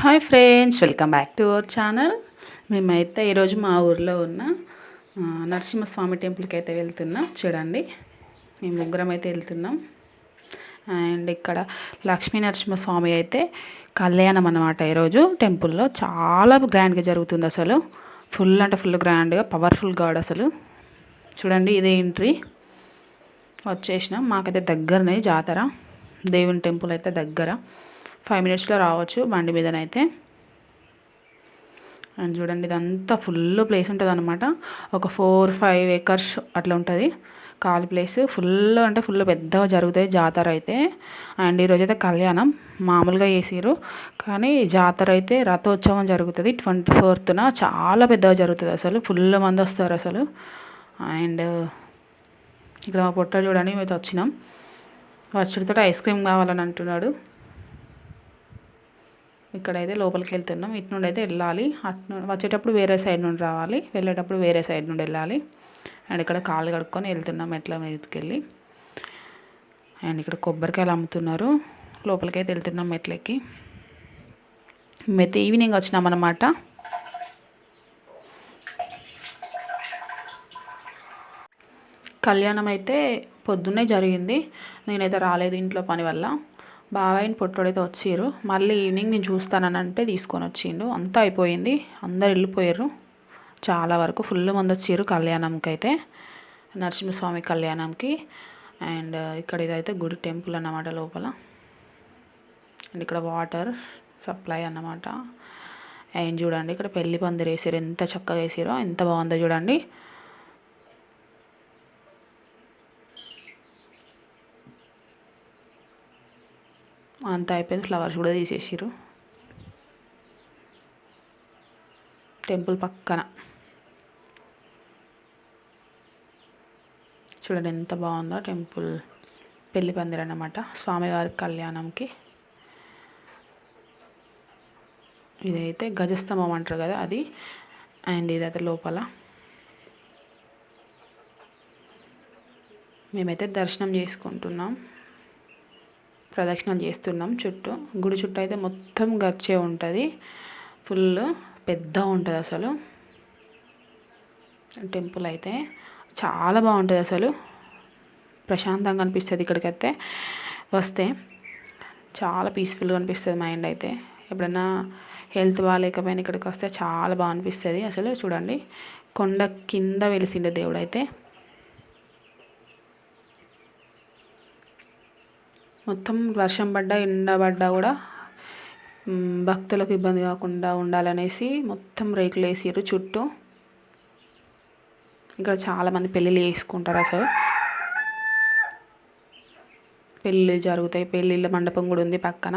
Hi friends welcome back to our channel. మేమైతే ఈరోజు మా ఊర్లో ఉన్న నరసింహస్వామి టెంపుల్కి అయితే వెళ్తున్నాం. చూడండి మేము ముగ్గురం అయితే వెళ్తున్నాం. అండ్ ఇక్కడ లక్ష్మీ నరసింహస్వామి అయితే కళ్యాణం అన్నమాట ఈరోజు టెంపుల్లో. చాలా గ్రాండ్గా జరుగుతుంది అసలు. ఫుల్ అంటే ఫుల్ గ్రాండ్గా పవర్ఫుల్ గాడ్ అసలు. చూడండి ఇదే ఎంట్రీ. వచ్చేసినాం. మాకైతే దగ్గరనే జాతర. దేవుని టెంపుల్ అయితే దగ్గర. ఫైవ్ మినిట్స్లో రావచ్చు బండి మీదనైతే. అండ్ చూడండి ఇదంతా ఫుల్ ప్లేస్ ఉంటుంది అనమాట ఒక ఫోర్ ఫైవ్ ఏకర్స్ అట్లా ఉంటుంది. ఖాళీ ప్లేస్ ఫుల్ అంటే ఫుల్ పెద్దగా జరుగుతాయి జాతర అయితే. అండ్ ఈరోజు అయితే కళ్యాణం మామూలుగా చేసిర్రు. కానీ జాతర అయితే రథోత్సవం జరుగుతుంది ట్వంటీ ఫోర్త్న. చాలా పెద్దగా జరుగుతుంది అసలు. ఫుల్ మంది వస్తారు అసలు. అండ్ ఇక్కడ మా పొట్ట చూడండి మేము వచ్చినాం. వచ్చుడితో ఐస్ క్రీమ్ కావాలని అంటున్నాడు. ఇక్కడైతే లోపలికి వెళ్తున్నాం. ఇటు నుండి అయితే వెళ్ళాలి. అటు వచ్చేటప్పుడు వేరే సైడ్ నుండి రావాలి. వెళ్ళేటప్పుడు వేరే సైడ్ నుండి వెళ్ళాలి. అండ్ ఇక్కడ కాళ్ళు కడుక్కొని వెళ్తున్నాం మెట్ల మీదకెళ్ళి. అండ్ ఇక్కడ కొబ్బరికాయలు అమ్ముతున్నారు. లోపలికి అయితే వెళ్తున్నాం మెట్లకి మేమైతే ఈవినింగ్ వచ్చినామన్నమాట కళ్యాణం అయితే పొద్దున్నే జరిగింది. నేనైతే రాలేదు ఇంట్లో పని వల్ల. బాబాయిని పొట్టోడైతే వచ్చిర్రు. మళ్ళీ ఈవినింగ్ నేను చూస్తానని అంటే తీసుకొని వచ్చిండు. అంతా అయిపోయింది. అందరు వెళ్ళిపోయారు చాలా వరకు ఫుల్ మంది వచ్చిర్రు కళ్యాణంకి అయితే నరసింహస్వామి కళ్యాణంకి. అండ్ ఇక్కడ ఇదైతే గుడి టెంపుల్ అన్నమాట లోపల. అండ్ ఇక్కడ వాటర్ సప్లై అన్నమాట. అండ్ చూడండి ఇక్కడ పెళ్ళి పందిరు వేసారు ఎంత చక్కగా వేసారో ఎంత బాగుందో చూడండి. అంతా అయిపోయింది ఫ్లవర్స్ కూడా తీసేసారు టెంపుల్ పక్కన. చూడండి ఎంత బాగుందో టెంపుల్. పెళ్ళి పందిరి అన్నమాట. స్వామివారి కళ్యాణంకి. ఇదైతే గజస్తంభం అంటారు కదా అది. అండ్ ఇదైతే లోపల. మేమైతే దర్శనం చేసుకుంటున్నాం. ప్రదక్షిణలు చేస్తున్నాం చుట్టూ. గుడి చుట్టూ అయితే మొత్తం గచ్చే ఉంటుంది. ఫుల్ పెద్ద ఉంటుంది అసలు. టెంపుల్ అయితే చాలా బాగుంటుంది అసలు. ప్రశాంతంగా అనిపిస్తుంది ఇక్కడికైతే. వస్తే చాలా పీస్ఫుల్గా అనిపిస్తుంది మైండ్ అయితే. ఎప్పుడైనా హెల్త్ బాగాలేకపోయినా ఇక్కడికి వస్తే చాలా బాగా అనిపిస్తుంది అసలు. చూడండి. కొండ కింద వెలిసిండే దేవుడు అయితే మొత్తం వర్షం పడ్డా ఎండ పడ్డా కూడా భక్తులకు ఇబ్బంది కాకుండా ఉండాలనేసి మొత్తం రేకులు వేసారు చుట్టూ. ఇక్కడ చాలామంది పెళ్ళిళ్ళు చేసుకుంటారు అసలు పెళ్ళిళ్ళు జరుగుతాయి. పెళ్ళిళ్ళ మండపం కూడా ఉంది పక్కన.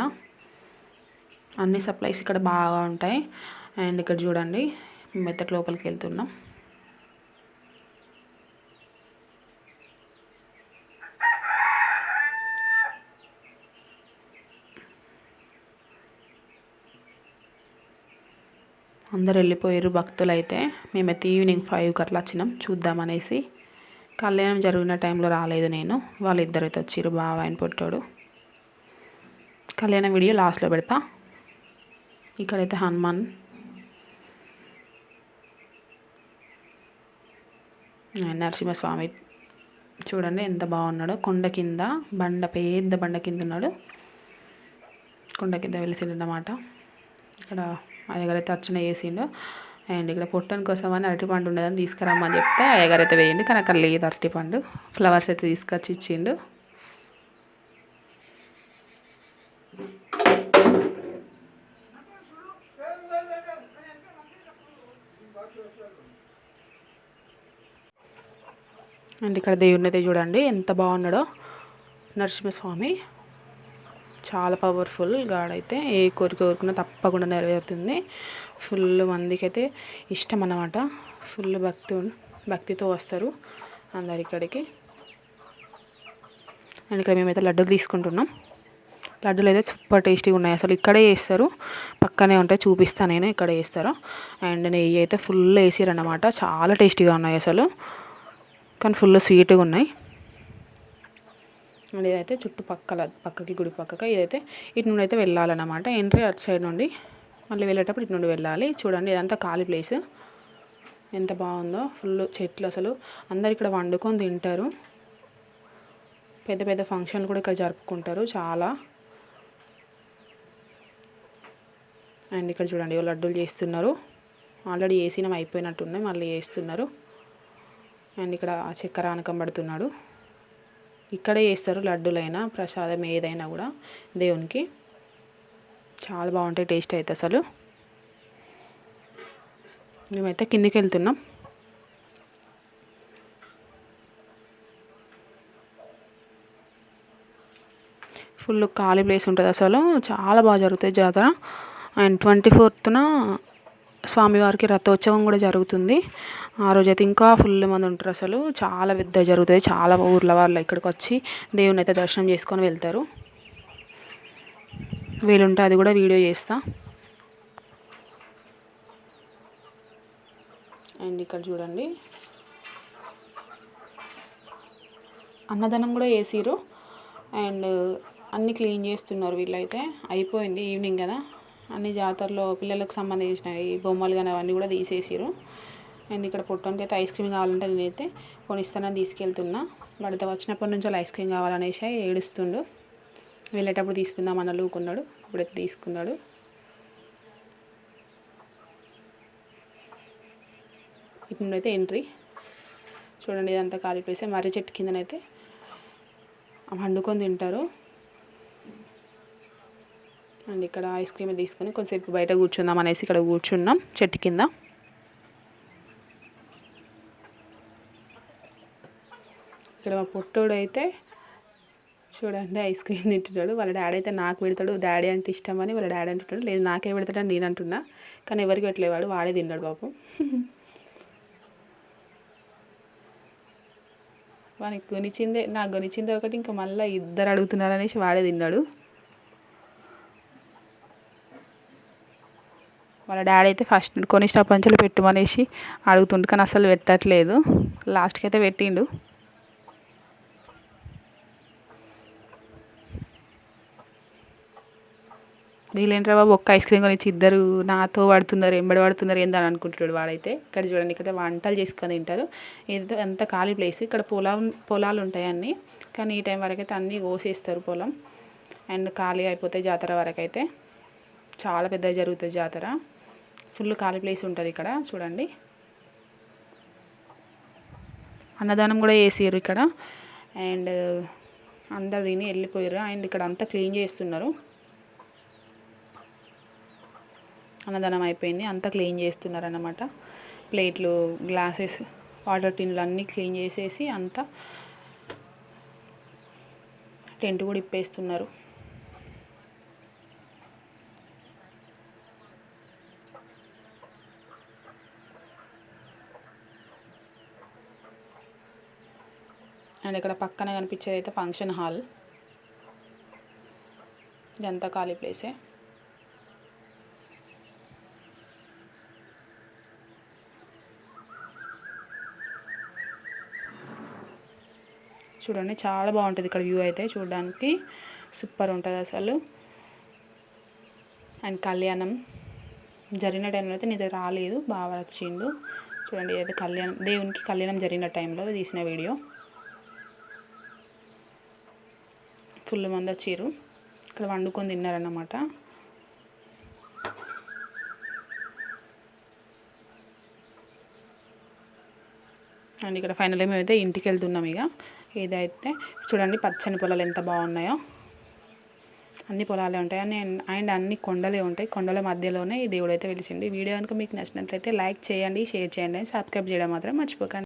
అన్ని సప్లైస్ ఇక్కడ బాగా ఉంటాయి. అండ్ ఇక్కడ చూడండి మెత్తటి లోపలికి వెళ్తున్నాం. అందరు వెళ్ళిపోయారు భక్తులు అయితే మేమైతే ఈవినింగ్ ఫైవ్కి అట్లా వచ్చినాం చూద్దామనేసి కళ్యాణం జరిగిన టైంలో రాలేదు నేను వాళ్ళిద్దరు అయితే వచ్చారు బావ ఆయన పుట్టాడు. కళ్యాణం వీడియో లాస్ట్లో పెడతా. ఇక్కడైతే హనుమాన్. నరసింహస్వామి. చూడండి ఎంత బాగున్నాడో కొండ కింద బండ పెద్ద బండ కింద ఉన్నాడు. కొండ కింద వెలిసిండన్నమాట ఇక్కడ అయ్యగారైతే అర్చన చేసిండు. అండ్ ఇక్కడ పొట్టని కోసం అని అరటిపండు ఉండదని తీసుకురమ్మని చెప్తే అయ్యగారు అయితే వేయండి కానీ అక్కడ లేదు అరటిపండు ఫ్లవర్స్ అయితే తీసుకొచ్చి ఇచ్చిండు. అండ్ ఇక్కడ దేవుడిని అయితే చూడండి. ఎంత బాగున్నాడో నరసింహస్వామి. చాలా పవర్ఫుల్ గాడ్ అయితే ఏ కోరిక కోరుకున్నా తప్పకుండా నెరవేరుతుంది. ఫుల్ మందికి అయితే ఇష్టం అన్నమాట ఫుల్ భక్తి భక్తితో వస్తారు అందరు ఇక్కడికి అండ్ ఇక్కడ మేమైతే లడ్డూలు తీసుకుంటున్నాం. లడ్డూలు అయితే సూపర్ టేస్టీగా ఉన్నాయి. అసలు ఇక్కడే వేస్తారు పక్కనే ఉంటాయి చూపిస్తాను నేను ఇక్కడ వేస్తారు అండ్ నెయ్యి అయితే ఫుల్ వేసారు అన్నమాట చాలా టేస్టీగా ఉన్నాయి అసలు. కానీ ఫుల్ స్వీట్గా ఉన్నాయి. అండ్ ఇదైతే చుట్టుపక్కల పక్కకి గుడి పక్కకి ఇదైతే ఇటు నుండి అయితే వెళ్ళాలన్నమాట. ఎంట్రీ అటు సైడ్ నుండి మళ్ళీ వెళ్ళేటప్పుడు ఇటు నుండి వెళ్ళాలి. చూడండి ఇదంతా ఖాళీ ప్లేస్ ఎంత బాగుందో. ఫుల్ చెట్లు అసలు. అందరు ఇక్కడ వండుకొని తింటారు. పెద్ద పెద్ద ఫంక్షన్లు కూడా ఇక్కడ జరుపుకుంటారు చాలా. అండ్ ఇక్కడ చూడండి లడ్డూలు చేస్తున్నారు. ఆల్రెడీ వేసినవి అయిపోయినట్టున్నాయి మళ్ళీ వేస్తున్నారు అండ్ ఇక్కడ చక్కెర అనకం పడుతున్నాడు. ఇక్కడే చేస్తారు లడ్డూలైనా ప్రసాదం ఏదైనా కూడా దేవునికి. చాలా బాగుంటాయి టేస్ట్ అయితే అసలు. మేమైతే కిందికి వెళ్తున్నాం. ఫుల్ ఖాళీ ప్లేస్ ఉంటుంది అసలు. చాలా బాగా జరుగుతాయి జాతర. అండ్ ట్వంటీ ఫోర్త్న స్వామివారికి రథోత్సవం కూడా జరుగుతుంది. ఆ రోజైతే ఇంకా ఫుల్ మంది ఉంటారు అసలు. చాలా పెద్ద జరుగుతుంది. చాలా ఊర్ల వాళ్ళు ఇక్కడికి వచ్చి దేవుని అయితే దర్శనం చేసుకొని వెళ్తారు. వీలుంటే అది కూడా వీడియో చేస్తా. అండ్ ఇక్కడ చూడండి. అన్నదానం కూడా వేసిరు అండ్ అన్నీ క్లీన్ చేస్తున్నారు వీళ్ళైతే. అయిపోయింది ఈవినింగ్ కదా. అన్ని జాతరలో పిల్లలకు సంబంధించినవి బొమ్మలు కానీ అవన్నీ కూడా తీసేసారు అండ్ ఇక్కడ పుట్టడానికి అయితే ఐస్ క్రీమ్ కావాలంటే నేనైతే కొనిస్తానని తీసుకెళ్తున్నా. వాడితో వచ్చినప్పటి నుంచి ఐస్ క్రీమ్ కావాలనేసి ఏడుస్తుండు. వెళ్ళేటప్పుడు తీసుకుందాం అన్న లూకున్నాడు. ఇప్పుడైతే తీసుకున్నాడు. ఇప్పుడు నుండి అయితే ఎంట్రీ. చూడండి ఇదంతా కాలిపేసి మర్రి చెట్టు కిందనైతే వండుకొని తింటారు. అండ్ ఇక్కడ ఐస్ క్రీమ్ తీసుకొని కొంచెంసేపు బయట కూర్చుందాం అనేసి ఇక్కడ కూర్చున్నాం చెట్టు కింద. ఇక్కడ మా పుట్టోడు అయితే చూడండి ఐస్ క్రీమ్ తింటున్నాడు. వాళ్ళ డాడీ అయితే నాకు పెడతాడు. డాడీ అంటే ఇష్టం అని వాళ్ళ డాడీ అంటుంటాడు. లేదు నాకే పెడతాడని నేను అంటున్నా. కానీ ఎవరికి పెట్టలేవాడు వాడే. తిన్నాడు బాబు వానికి కొనిచిందే నాకు కొనిచిందే ఒకటి ఇంకా మళ్ళీ ఇద్దరు అడుగుతున్నారు అనేసి వాడే తిన్నాడు. వాళ్ళ డాడీ అయితే ఫస్ట్ కొని స్టపంచులు నుంచి పెట్టమనేసి అడుగుతుండు కానీ అసలు పెట్టట్లేదు. లాస్ట్కి అయితే పెట్టిండు. వీళ్ళేంట్రా బాబు ఒక్క ఐస్ క్రీమ్ కొనిచ్చి ఇద్దరు నాతో పడుతున్నారు ఎంబడి పడుతున్నారు ఏందని అనుకుంటున్నాడు వాడైతే. ఇక్కడ చూడండి ఇక్కడ వంటలు చేసుకొని తింటారు. ఏదో ఎంత ఖాళీ ప్లేస్ ఇక్కడ పొలం పొలాలు ఉంటాయి కానీ ఈ టైం వరకు అయితే అన్నీ కోసేస్తారు పొలం. అండ్ ఖాళీ అయిపోతాయి జాతర వరకు అయితే చాలా పెద్ద జరుగుతుంది జాతర. ఫుల్ ఖాళీ ప్లేస్ ఉంటుంది ఇక్కడ చూడండి. అన్నదానం కూడా వేసారు ఇక్కడ. అండ్ అందరు తిని వెళ్ళిపోయారు అండ్ ఇక్కడ అంతా క్లీన్ చేస్తున్నారు. అన్నదానం అయిపోయింది. అంతా క్లీన్ చేస్తున్నారు అన్నమాట ప్లేట్లు గ్లాసెస్ వాటర్ టిన్లు అన్నీ క్లీన్ చేసేసి అంతా టెంట్ కూడా ఇప్పేస్తున్నారు. అండ్ ఇక్కడ పక్కన కనిపించేది అయితే ఫంక్షన్ హాల్. ఇదంతా ఖాళీ ప్లేసే. చూడండి చాలా బాగుంటుంది ఇక్కడ వ్యూ అయితే చూడడానికి. సూపర్ ఉంటుంది అసలు. అండ్ కళ్యాణం జరిగిన టైంలో అయితే నేను రాలేదు బాగా వచ్చిండు. చూడండి అయితే కళ్యాణం దేవునికి కళ్యాణం జరిగిన టైంలో తీసిన వీడియో. ఫుల్ మంద చీరు. ఇక్కడ వండుకొని తిన్నారన్నమాట. అండ్ ఇక్కడ ఫైనల్గా మేమైతే ఇంటికి వెళ్తున్నాం ఇక. ఇదైతే చూడండి పచ్చని పొలాలు ఎంత బాగున్నాయో. అన్ని పొలాలే ఉంటాయి. అని అండ్ అన్ని కొండలే ఉంటాయి. కొండల మధ్యలోనే ఈ దేవుడు అయితే వెలిచిండి వీడియో కనుక మీకు నచ్చినట్లయితే లైక్ చేయండి షేర్ చేయండి. సబ్స్క్రైబ్ చేయడం మాత్రం మర్చిపోకండి.